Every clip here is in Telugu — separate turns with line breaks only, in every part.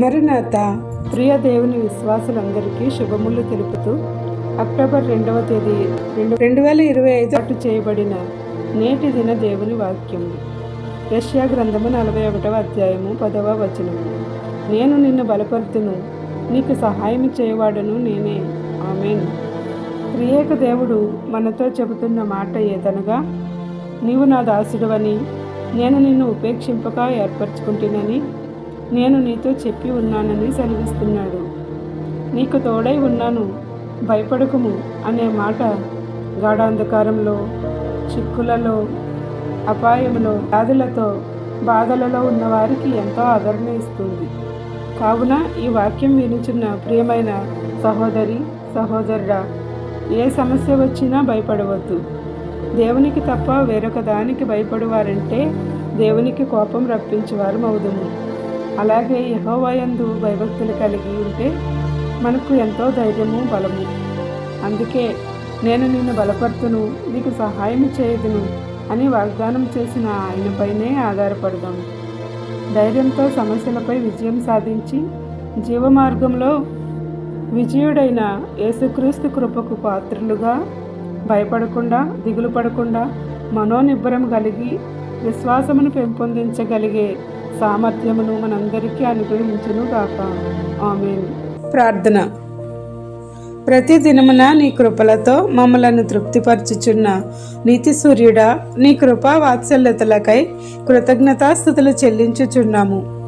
మరునాత ప్రియ దేవుని విశ్వాసులందరికీ శుభములు తెలుపుతూ అక్టోబర్ రెండవ తేదీ రెండు రెండు వేల ఇరవై ఐదు అటు చేయబడిన నేటి దిన దేవుని వాక్యము. రష్యా గ్రంథము నలభై ఒకటవ అధ్యాయము పదవ వచనము. నేను నిన్ను బలపరుతును నీకు సహాయం చేయవాడను నేనే. ఆమెన్. త్రియేక దేవుడు మనతో చెబుతున్న మాట ఏదనగా నీవు నా దాసుడవని నేను నిన్ను ఉపేక్షింపక ఏర్పరచుకుంటునని నేను నీతో చెప్పి ఉన్నానని సెలవిస్తున్నాడు. నీకు తోడై ఉన్నాను భయపడకుము అనే మాట గాఢాంధకారంలో చిక్కులలో అపాయంలో వ్యాధులతో బాధలలో ఉన్నవారికి ఎంతో ఆదరణ ఇస్తుంది. కావున ఈ వాక్యం వినుచున్న ప్రియమైన సహోదరి సహోదరుడా ఏ సమస్య వచ్చినా భయపడవద్దు. దేవునికి తప్ప వేరొక దానికి భయపడేవారంటే దేవునికి కోపం రప్పించేవారు మౌదుము అలాగే యహోవయందు భయభక్తులు కలిగి ఉంటే మనకు ఎంతో ధైర్యము బలము. అందుకే నేను నిన్ను బలపరుతును నీకు సహాయం చేయదును అని వాగ్దానం చేసిన ఆయనపైనే ఆధారపడదాం. ధైర్యంతో సమస్యలపై విజయం సాధించి జీవమార్గంలో విజయుడైన యేసుక్రీస్తు కృపకు పాత్రులుగా భయపడకుండా దిగులు పడకుండా మనోనిబ్బరం కలిగి విశ్వాసమును పెంపొందించగలిగే సామర్థ్యమును మనందరికీ అనుగ్రహించును గాక. ఆమె ప్రార్థన. ప్రతి దినమున నీ కృపలతో మమ్మలను తృప్తిపరచుచున్న నీతి సూర్యుడా నీ కృపా వాత్సల్యతలకై కృతజ్ఞతాస్థుతులు చెల్లించుచున్నాము.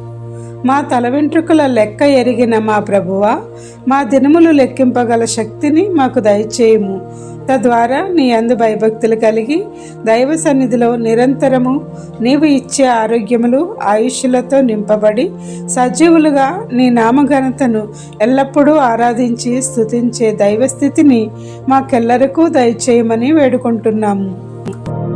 మా తల వెంట్రుకల లెక్క ఎరిగిన మా ప్రభువా మా దినములు లెక్కింపగల శక్తిని మాకు దయచేయము. తద్వారా నీ అందు భయభక్తులు కలిగి దైవ సన్నిధిలో నిరంతరము నీవు ఇచ్చే ఆరోగ్యములు ఆయుష్యులతో నింపబడి సజీవులుగా నీ నామఘనతను ఎల్లప్పుడూ ఆరాధించి స్తుతించే దైవస్థితిని మాకెల్లరకు దయచేయమని వేడుకుంటున్నాము.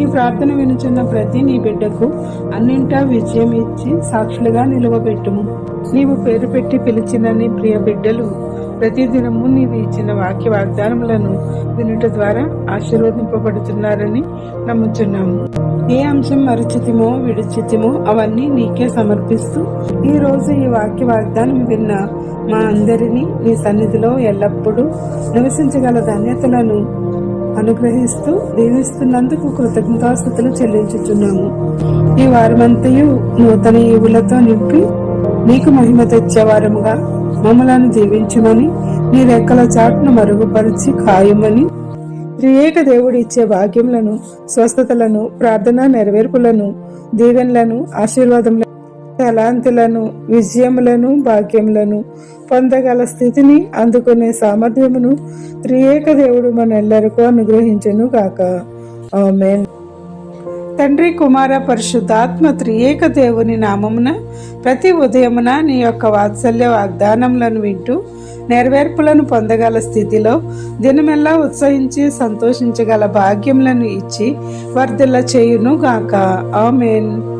ఈ ప్రార్థన వినుచున్న ప్రతి నీ బిడ్డకు అన్నింటా విజయం ఇచ్చి సాక్షులుగా నిలవబెట్టుము. నీవు పేరు పెట్టి పిలిచిన నీ ప్రియ బిడ్డలు ప్రతిదినము నీవు ఇచ్చిన వాక్య వాగ్దానములను వినుట ద్వారా ఆశీర్వదింపబడుతున్నారని నమ్ముచున్నాము. ఏ అంశం మరచితిమో విడిచితిమో అవన్నీ నీకే సమర్పిస్తూ ఈ రోజు ఈ వాక్య వాగ్దానం విన్న మా అందరినీ నీ సన్నిధిలో ఎల్లప్పుడూ నివసించగల ధన్యతలను అనుగ్రహిస్తూ దీవిస్తున్నందుకు కృతజ్ఞతాస్థుతులు చెల్లించుచున్నాము. ఈ వారమంతయు నూతన ఈవులతో నింపి నీకు మహిమ తెచ్చేవారముగా మమ్మలను దీవించమని నీ రెక్కల చాటును మరుగుపరిచి ఖాయమని త్రియేక దేవుడు ఇచ్చే భాగ్యములను స్వస్థతలను ప్రార్థన నెరవేర్పులను దీవెనలను ఆశీర్వాదములను తలాంతులను విజయములను భాగ్యములను పొందగల స్థితిని అందుకునే సామర్థ్యమును త్రియేక దేవుడు మనెల్లరికూ అనుగ్రహించను గాక. ఆమెన్. తండ్రి కుమార పరిశుద్ధాత్మ త్రియేక దేవుని నామమున ప్రతి ఉదయమున నీ యొక్క వాత్సల్య వాగ్దానములను వింటూ నెరవేర్పులను పొందగల స్థితిలో దినమెల్లా ఉత్సహించి సంతోషించగల భాగ్యములను ఇచ్చి వర్ధిల్ల చేయును గాక. ఆమెన్.